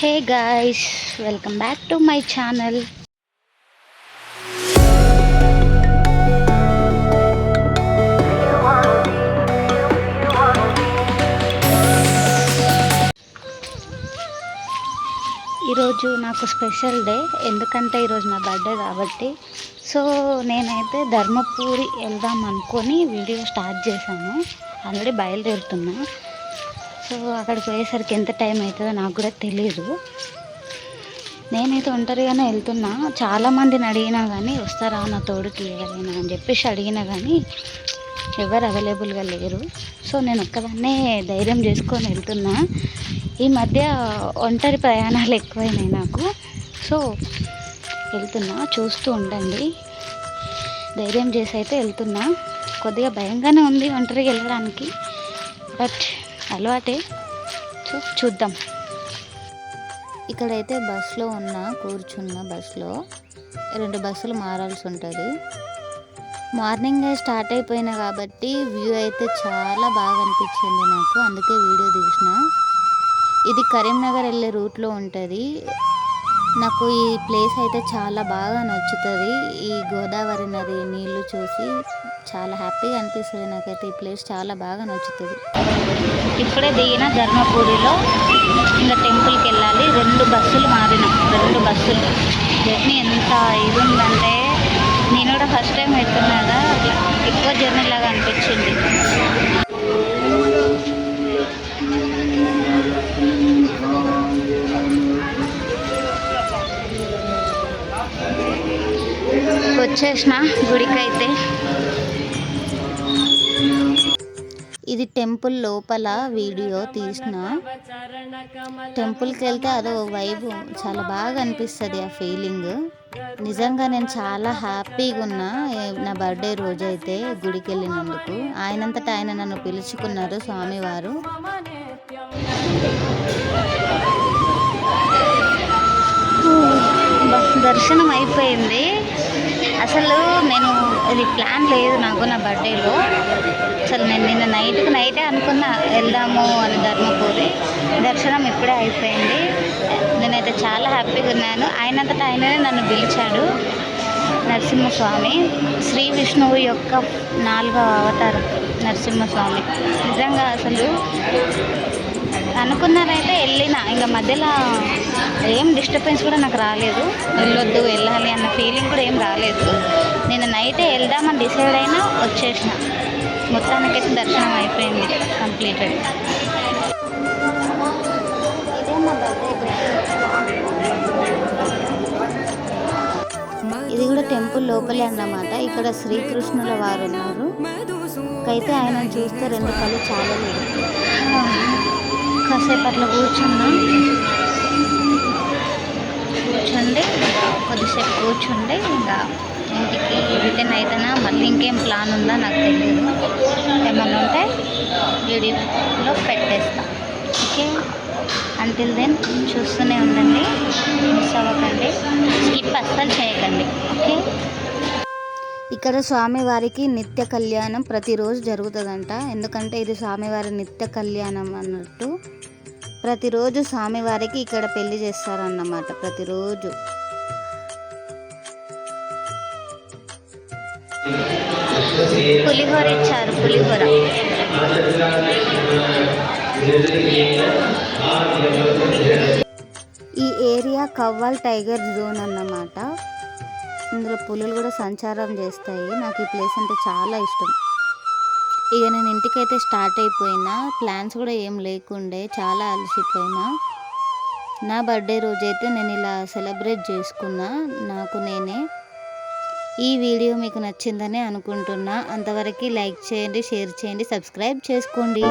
Hey guys welcome back to my channel. ఈరోజు నాకు special day ఎందుకంటే ఈరోజు నా బర్త్డే కాబట్టి. సో నేనైతే ధర్మపూరి వెళ్దాం అనుకొని వీడియో స్టార్ట్ చేశాను. ఆల్రెడీ బయలుదేరుతున్నా. సో అక్కడికి పోయేసరికి ఎంత టైం అవుతుందో నాకు కూడా తెలియదు నేనైతే ఒంటరిగానే వెళ్తున్నా. చాలామందిని అడిగినా కానీ వస్తారా నా తోడుకి ఎవరైనా? అని చెప్పేసి అడిగినా కానీ ఎవరు అవైలబుల్గా లేరు. సో నేను ఒక్కదాన్నే ధైర్యం చేసుకొని వెళ్తున్నా. ఈ మధ్య ఒంటరి ప్రయాణాలు ఎక్కువైనాయి నాకు. సో వెళ్తున్నా. చూస్తూ ఉండండి. ధైర్యం చేసి అయితే వెళ్తున్నా. కొద్దిగా భయంగానే ఉంది ఒంటరిగా వెళ్ళడానికి. బట్ అలవాటే. సో చూద్దాం. ఇక్కడైతే బస్సులో ఉన్న కూర్చున్న బస్సులో రెండు బస్సులు మారాల్సి ఉంటుంది. మార్నింగ్ స్టార్ట్ అయిపోయినా కాబట్టి వ్యూ అయితే చాలా బాగా అనిపించింది నాకు. అందుకే వీడియో తీసిన. ఇది కరీంనగర్ వెళ్ళే రూట్లో ఉంటుంది. నాకు ఈ ప్లేస్ అయితే చాలా బాగా నచ్చుతుంది. ఈ గోదావరి నది నీళ్ళు చూసి చాలా హ్యాపీగా అనిపిస్తుంది నాకైతే ఈ ప్లేస్ చాలా బాగా నచ్చుతుంది. ఇప్పుడే దిగిన ధర్మపూరిలో ఇంకా టెంపుల్కి వెళ్ళాలి. రెండు బస్సులు మారినాం రెండు బస్సులు. జర్నీ ఎంత ఇది ఉందంటే నేను కూడా ఫస్ట్ టైం వెళ్తున్నా ఎక్కువ జర్నీ లాగా అనిపించింది. వచ్చేసిన గుడికైతే. ఇది టెంపుల్ లోపల వీడియో తీసిన. టెంపుల్కి వెళ్తే అదో వైబ్ చాలా బాగా అనిపిస్తుంది ఆ ఫీలింగ్. నిజంగా నేను చాలా హ్యాపీగా ఉన్నా నా బర్త్డే రోజైతే గుడికి వెళ్ళినందుకు ఆయనంతటా ఆయన నన్ను పిలుచుకున్నారు స్వామివారు. దర్శనం అయిపోయింది. అసలు నేను ఇది ప్లాన్ లేదు నాకు నా బర్త్డేలో. అసలు నేను నిన్న నైట్కి నైటే అనుకున్నా వెళ్దాము అని ధర్మపూరి. దర్శనం ఇప్పుడే అయిపోయింది. నేనైతే చాలా హ్యాపీగా ఉన్నాను. ఆయనంతటా ఆయననే నన్ను పిలిచాడు నరసింహస్వామి. శ్రీ విష్ణువు యొక్క నాలుగవ అవతారం నరసింహస్వామి. నిజంగా అసలు అనుకున్నారైతే వెళ్ళిన. ఇంకా మధ్యలో ఏం డిస్టర్బెన్స్ కూడా నాకు రాలేదు. వెళ్ళొద్దు వెళ్ళాలి అన్న ఫీలింగ్ కూడా ఏం రాలేదు. నేను నైటే వెళ్దామని డిసైడ్ అయినా వచ్చేసిన. మొత్తానికైతే దర్శనం అయిపోయింది కంప్లీటెడ్ టెంపుల్ లోపలే అన్నమాట. ఇక్కడ శ్రీకృష్ణుల వారు ఉన్నారు అయితే ఆయన చూస్తే రెండు కళ్ళు చాలా లేదు కాసేపు అట్లా కూర్చున్నా కూర్చుండి. కొద్దిసేపు కూర్చుండి ఇంకా ఇంటికి రిటర్న్ అయితేనా? మళ్ళీ ఇంకేం ప్లాన్ ఉందా? నాకు తెలియదు. ఏమన్నా ఉంటే వీడియోలో పెట్టేస్తాను ఓకే అంటిల్ దెన్ చూస్తూనే ఉండండి. మిస్ అవ్వకండి. స్కిప్ అస్సలు చేయకండి. ఓకే ఇక్కడ స్వామివారికి నిత్య కళ్యాణం ప్రతిరోజు జరుగుతుందంట. ఎందుకంటే ఇది స్వామివారి నిత్య కళ్యాణం అన్నట్టు. ప్రతిరోజు స్వామివారికి ఇక్కడ పెళ్ళి చేస్తారన్నమాట. ప్రతిరోజు. పులిహోర ఇచ్చారు పులిహోర. ఈ ఏరియా కవ్వాల్ టైగర్ జోన్ అన్నమాట. ఇందులో పులులు కూడా సంచారం చేస్తాయి. నాకు ఈ ప్లేస్ అంటే చాలా ఇష్టం. ఇక నేను ఇంటికైతే స్టార్ట్ అయిపోయినా. ప్లాన్స్ కూడా ఏం లేకుండే. చాలా అలసిపోయినా. నా బర్త్డే రోజైతే నేను ఇలా సెలబ్రేట్ చేసుకున్నా. నాకు నేనే. ఈ వీడియో మీకు నచ్చిందని అనుకుంటున్నా. అంతవరకు లైక్ చేయండి షేర్ చేయండి సబ్స్క్రైబ్ చేసుకోండి.